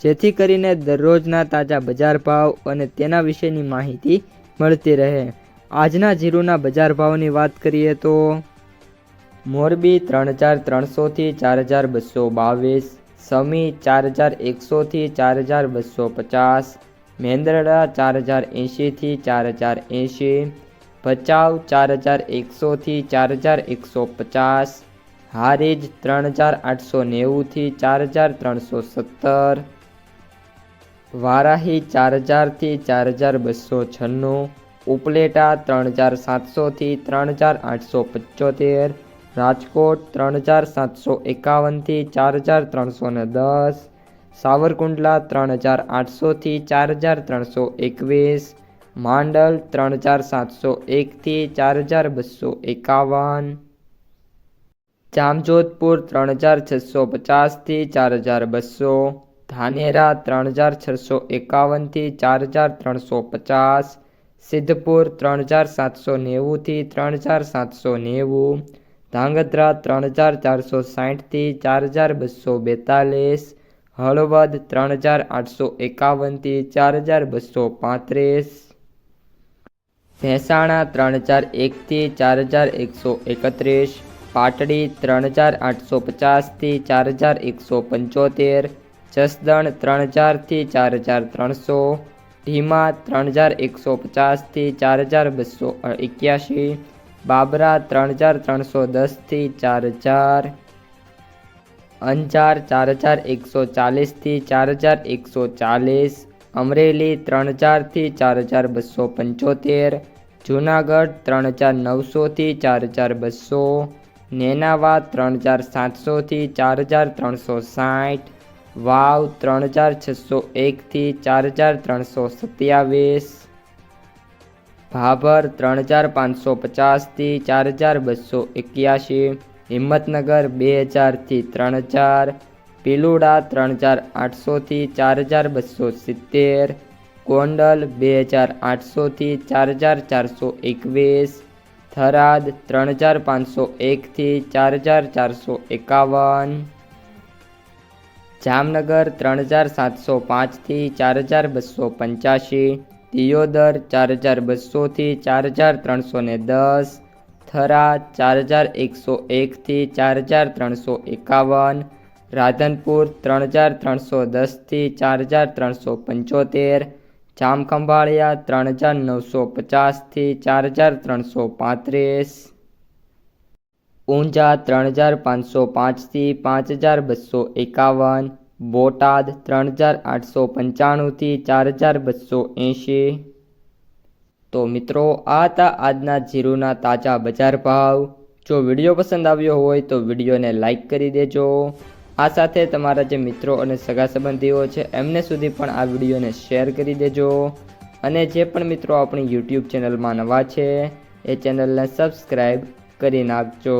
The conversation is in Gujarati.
જેથી કરીને દરરોજના તાજા બજાર ભાવ અને તેના વિશેની માહિતી મળતી રહે. આજના જીરુના બજાર ભાવની વાત કરીએ તો મોરબી ત્રણ હજાર ત્રણસોથી ચાર હજાર બસો બાવીસ, સમી ચાર હજાર એકસોથી ચાર હજાર બસો પચાસ, મેંદરડા ચાર હજાર એંશીથી ચાર હજાર એંશી, ભચાઉ ચાર હજાર એકસોથી ચાર હજાર એકસો પચાસ હારીજ ત્રણ હજાર આઠસો નેવુંથી ચાર હજાર ત્રણસો સત્તર વારાહી ચાર હજારથી ચાર હજાર બસો છન્નું, ઉપલેટા ત્રણ હજાર સાતસોથી ત્રણ હજાર આઠસો પંચોતેર, રાજકોટ ત્રણ હજાર સાતસો એકાવનથી ચાર હજાર ત્રણસો ને દસ, સાવરકુંડલા ત્રણ હજાર આઠસોથી ચાર હજાર ત્રણસો એકવીસ, માંડલ ત્રણ હજાર સાતસો એકથી ચાર હજાર બસો એકાવન, જામજોધપુર ત્રણ હજાર છસો પચાસથી ચાર હજાર બસો ધાનેરા ત્રણ હજાર છસો એકાવનથી ચાર હજાર ત્રણસો પચાસ, સિદ્ધપુર ત્રણ હજાર સાતસો નેવુંથી ત્રણ હજાર સાતસો નેવું, ધાંગધ્રા ત્રણ હજાર ચારસો સાઠથી ચાર હજાર બસો બેતાલીસ, હળવદ ત્રણ હજાર આઠસો એકાવનથી ચાર હજાર બસો પાંત્રીસ મહેસાણા ત્રણ હજાર એકથી ચાર હજાર એકસો એકત્રીસ, પાટડી ત્રણ હજાર આઠસો પચાસથી ચાર હજાર એકસો પંચોતેર જસદણ ત્રણ હજારથી ચાર હજાર ત્રણસો ઢીમા ત્રણ હજાર એકસો પચાસથી ચાર હજાર બસો એક્યાસી બાબરા ત્રણ હજાર ત્રણસો દસથી ચાર હજાર, અંજાર ચાર હજાર એકસો ચાલીસથી ચાર હજાર એકસો ચાલીસ, અમરેલી ત્રણ હજારથી ચાર હજાર બસો પંચોતેર, જૂનાગઢ ત્રણ હજાર નવસોથી ચાર હજાર બસો, નેનાવા ત્રણ હજાર સાતસોથી ચાર હજાર ત્રણસો સાઠ વાવ ત્રણ હજાર છસો એકથી ચાર હજાર ત્રણસો સત્યાવીસ. ભાભર ત્રણ હજાર પાંચસો પચાસથી ચાર હજાર બસો એક્યાસી. હિંમતનગર બે હજારથી ત્રણ હજાર પીલુડા ત્રણ હજાર આઠસોથી ચાર હજાર બસો સિત્તેર. ગોંડલ બે હજાર આઠસોથી ચાર હજાર ચારસો એકવીસ. થરાદ ત્રણ હજાર પાંચસો એકથી ચાર હજાર ચારસો એકાવન. જામનગર ત્રણ હજાર સાતસો પાંચથી ચાર હજાર બસો પંચ્યાસી, દિયોદર ચાર હજાર બસોથી ચાર હજાર ત્રણસો ને દસ, થરા ચાર હજાર એકસો એકથી ચાર હજાર ત્રણસો એકાવન, રાધનપુર ત્રણ હજાર ત્રણસો દસથી ચાર હજાર ત્રણસો પંચોતેર, જામખંભાળિયા ત્રણ હજાર નવસો પચાસથી ચાર હજાર ત્રણસો પાંત્રીસ ઊંઝા ત્રણ હજાર પાંચસો પાંચથી પાંચ હજાર બસો એકાવન, બોટાદ ત્રણ હજાર આઠસો પંચાણુંથી ચાર હજાર બસો એંશી. તો મિત્રો, આ હતા આજના જીરુના તાજા બજાર ભાવ. જો વીડિયો પસંદ આવ્યો હોય તો વિડીયોને લાઈક કરી દેજો. આ સાથે તમારા જે મિત્રો અને સગા સંબંધીઓ છે, એમને સુધી પણ આ વિડીયોને શેર કરી દેજો. અને જે પણ મિત્રો આપણી યુટ્યુબ ચેનલમાં નવા છે, એ ચેનલને સબસ્ક્રાઈબ કરી નાખજો